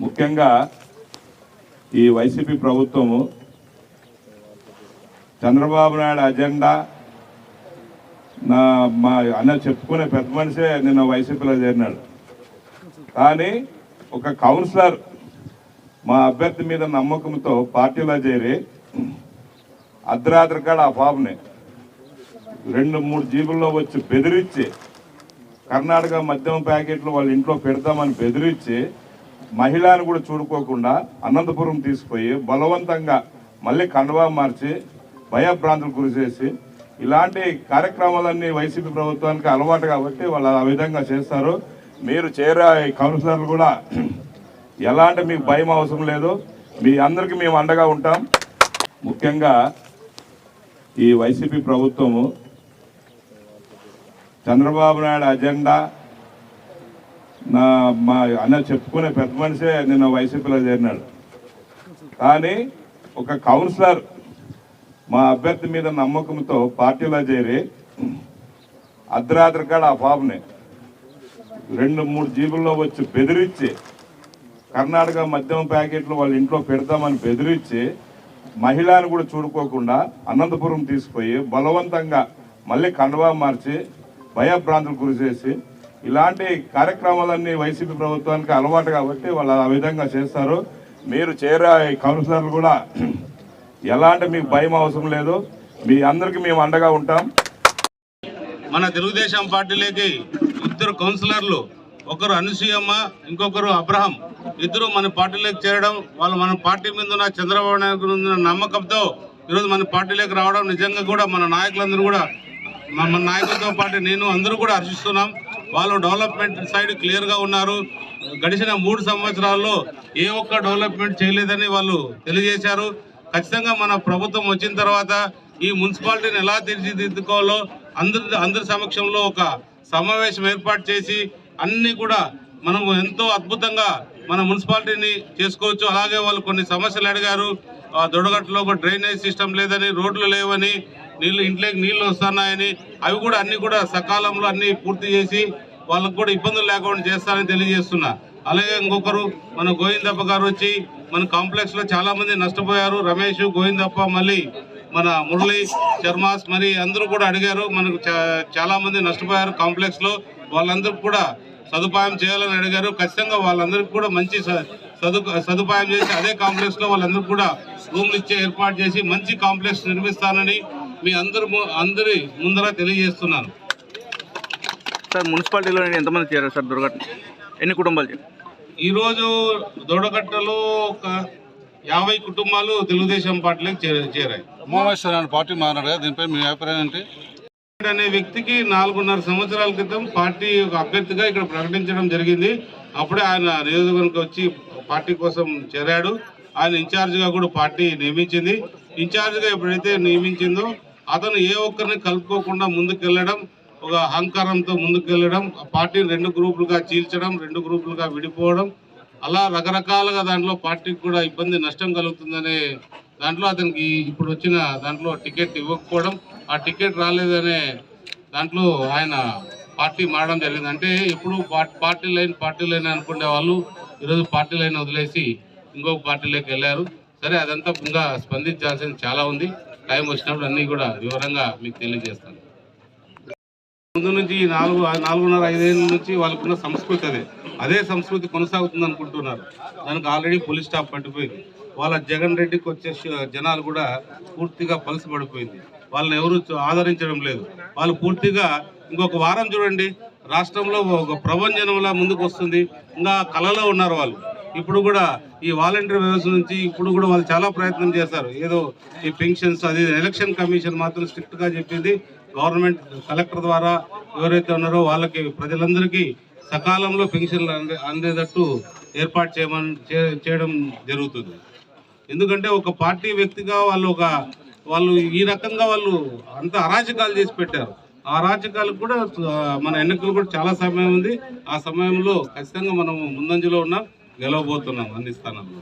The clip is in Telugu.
ముఖ్యంగా ఈ వైసీపీ ప్రభుత్వము చంద్రబాబు నాయుడు అజెండా నా మా అన్న చెప్పుకునే పెద్ద మనిషే నిన్న వైసీపీలో చేరినాడు. కానీ ఒక కౌన్సిలర్ మా అభ్యర్థి మీద నమ్మకంతో పార్టీలో చేరి అర్ధరాత్రి కాడ ఆ పాపని రెండు మూడు జీబుల్లో వచ్చి బెదిరించి కర్ణాటక మద్యం ప్యాకెట్లు వాళ్ళ ఇంట్లో పెడతామని బెదిరించి మహిళను కూడా చూడుకోకుండా అనంతపురం తీసుకుపోయి బలవంతంగా మళ్ళీ కండవా మార్చి భయభ్రాంతులు గురిచేసి ఇలాంటి కార్యక్రమాలన్నీ వైసీపీ ప్రభుత్వానికి అలవాటు కాబట్టి వాళ్ళు ఆ విధంగా చేస్తారు. మీరు చేరే కౌన్సిలర్లు కూడా ఎలాంటి మీకు భయం అవసరం లేదు. మీ అందరికీ మేము అండగా ఉంటాం. ముఖ్యంగా ఈ వైసీపీ ప్రభుత్వము చంద్రబాబు నాయుడు అజెండా నా మా అన్న చెప్పుకునే పెద్ద మనిషే నిన్న వైసీపీలో చేరినాడు. కానీ ఒక కౌన్సిలర్ మా అభ్యర్థి మీద నమ్మకంతో పార్టీలో చేరి అర్ధరాత్రి కాడ ఆ పాపని రెండు మూడు జీబుల్లో వచ్చి బెదిరించి కర్ణాటక మద్యం ప్యాకెట్లు వాళ్ళ ఇంట్లో పెడతామని బెదిరించి మహిళను కూడా చూడుకోకుండా అనంతపురం తీసుకుపోయి బలవంతంగా మళ్ళీ కండవా మార్చి భయభ్రాంతులు గురిచేసి ఇలాంటి కార్యక్రమాలన్నీ వైసీపీ ప్రభుత్వానికి అలవాటు కాబట్టి వాళ్ళు ఆ విధంగా చేస్తారు. మీరు చేరే ఈ కౌన్సిలర్లు కూడా ఎలాంటి మీకు భయం అవసరం లేదు. మీ అందరికీ మేము అండగా ఉంటాం. మన తెలుగుదేశం పార్టీలోకి ఇద్దరు కౌన్సిలర్లు ఒకరు అనుసూయమ్మ ఇంకొకరు అబ్రహం. ఇద్దరు మన పార్టీలోకి చేరడం వాళ్ళు మన పార్టీ మీద ఉన్న చంద్రబాబు నాయుడు మీద ఉన్న నమ్మకంతో ఈరోజు మన పార్టీలోకి రావడం నిజంగా కూడా మన నాయకులందరూ కూడా మన మన నాయకులతో పాటు నేను అందరూ కూడా హర్షిస్తున్నాం. వాళ్ళు డెవలప్మెంట్ సైడ్ క్లియర్గా ఉన్నారు. గడిచిన మూడు సంవత్సరాల్లో ఏ ఒక్క డెవలప్మెంట్ చేయలేదని వాళ్ళు తెలియజేశారు. ఖచ్చితంగా మన ప్రభుత్వం వచ్చిన తర్వాత ఈ మున్సిపాలిటీని ఎలా తీర్చిదిద్దుకోవాలో అందరి అందరి సమక్షంలో ఒక సమావేశం ఏర్పాటు చేసి అన్నీ కూడా మనం ఎంతో అద్భుతంగా మన మున్సిపాలిటీని చేసుకోవచ్చు. అలాగే వాళ్ళు కొన్ని సమస్యలు అడిగారు. ఆ దొడగట్టులో ఒక డ్రైనేజ్ సిస్టమ్ లేదని రోడ్లు లేవని నీళ్ళు ఇంట్లోకి నీళ్ళు వస్తున్నాయని అవి కూడా అన్ని కూడా సకాలంలో అన్ని పూర్తి చేసి వాళ్ళకు కూడా ఇబ్బందులు లేకుండా చేస్తారని తెలియజేస్తున్నా. అలాగే ఇంకొకరు మన గోవిందప్ప గారు వచ్చి మన కాంప్లెక్స్లో చాలా మంది నష్టపోయారు. రమేష్ గోవిందప్ప మళ్ళీ మన మురళి శర్మాస్ మరి అందరూ కూడా అడిగారు. మనకు చా- చాలా మంది నష్టపోయారు కాంప్లెక్స్లో. వాళ్ళందరూ కూడా సదుపాయం చేయాలని అడిగారు. ఖచ్చితంగా వాళ్ళందరికీ కూడా మంచి స- సదు సదుపాయం చేసి అదే కాంప్లెక్స్లో వాళ్ళందరూ కూడా రూమ్లు ఇచ్చే ఏర్పాటు చేసి మంచి కాంప్లెక్స్ నిర్మిస్తానని మీ అందరు అందరి ముందర తెలియజేస్తున్నాను. సార్ మున్సిపాలిటీలో ఎంతమంది చేరారు సార్ దుర్ఘటన? ఎన్ని కుటుంబాలు ఈరోజు దొడగట్టలో ఒక యాభై కుటుంబాలు తెలుగుదేశం పార్టీలోకి చేర- చేరాయి. ఉమామేశ్వర అనే పార్టీ మారినాడు కదా దీనిపై మీ అభిప్రాయం ఏంటి? అనే వ్యక్తికి నాలుగున్నర సంవత్సరాల క్రితం పార్టీ ఒక అభ్యర్థిగా ఇక్కడ ప్రకటించడం జరిగింది. అప్పుడే ఆయన నియోజకవర్గం వచ్చి పార్టీ కోసం చేరాడు. ఆయన ఇన్ఛార్జిగా కూడా పార్టీ నియమించింది. ఇన్ఛార్జిగా ఎప్పుడైతే నియమించిందో అతను ఏ ఒక్కరిని కలుపుకోకుండా ముందుకెళ్ళడం ఒక అహంకారంతో ముందుకెళ్ళడం ఆ పార్టీని రెండు గ్రూపులుగా చీల్చడం రెండు గ్రూపులుగా విడిపోవడం అలా రకరకాలుగా దాంట్లో పార్టీకి కూడా ఇబ్బంది నష్టం కలుగుతుందనే దాంట్లో అతనికి ఇప్పుడు వచ్చిన దాంట్లో టికెట్ ఇవ్వకపోవడం ఆ టికెట్ రాలేదనే దాంట్లో ఆయన పార్టీ మారడం జరిగింది. అంటే ఎప్పుడు పార్టీ లైన్ పార్టీ లైన్ అనుకునే వాళ్ళు ఈరోజు పార్టీ లైన్ వదిలేసి ఇంకొక పార్టీలోకి వెళ్ళారు. సరే అదంతా ఇంకా స్పందించాల్సింది చాలా ఉంది. టైం వచ్చినప్పుడు అన్నీ కూడా వివరంగా మీకు తెలియజేస్తాను. ముందు నుంచి ఈ నాలుగు నాలుగున్నర ఐదేళ్ళ నుంచి వాళ్ళకున్న సంస్కృతి అదే. అదే సంస్కృతి కొనసాగుతుంది అనుకుంటున్నారు. దానికి ఆల్రెడీ పోలీస్ స్టాఫ్ పట్టిపోయింది వాళ్ళ జగన్ రెడ్డికి వచ్చే జనాలు కూడా పూర్తిగా పలసి పడిపోయింది వాళ్ళని ఎవరు చూ- ఆదరించడం లేదు. వాళ్ళు పూర్తిగా ఇంకొక వారం చూడండి. రాష్ట్రంలో ఒక ప్రభంజనంలా ముందుకు వస్తుంది. ఇంకా కళలో ఉన్నారు వాళ్ళు. ఇప్పుడు కూడా ఈ వాలంటీర్ వ్యవస్థ నుంచి ఇప్పుడు కూడా వాళ్ళు చాలా ప్రయత్నం చేస్తారు ఏదో ఈ పెన్షన్స్ అది ఎలక్షన్ కమిషన్ మాత్రం స్ట్రిక్ట్గా చెప్పింది. గవర్నమెంట్ కలెక్టర్ ద్వారా ఎవరైతే ఉన్నారో వాళ్ళకి ప్రజలందరికీ సకాలంలో పెన్షన్లు అందే అందేటట్టు ఏర్పాటు చేయమని చే- చేయడం జరుగుతుంది. ఎందుకంటే ఒక పార్టీ వ్యక్తిగా వాళ్ళు ఒక వాళ్ళు ఈ రకంగా వాళ్ళు అంత అరాచకాలు చేసి పెట్టారు. ఆ రాజకాలకు కూడా మన ఎన్నికలు కూడా చాలా సమయం ఉంది. ఆ సమయంలో ఖచ్చితంగా మనం ముందంజలో ఉన్నాం. గెలవబోతున్నాం స్థానాల్లో.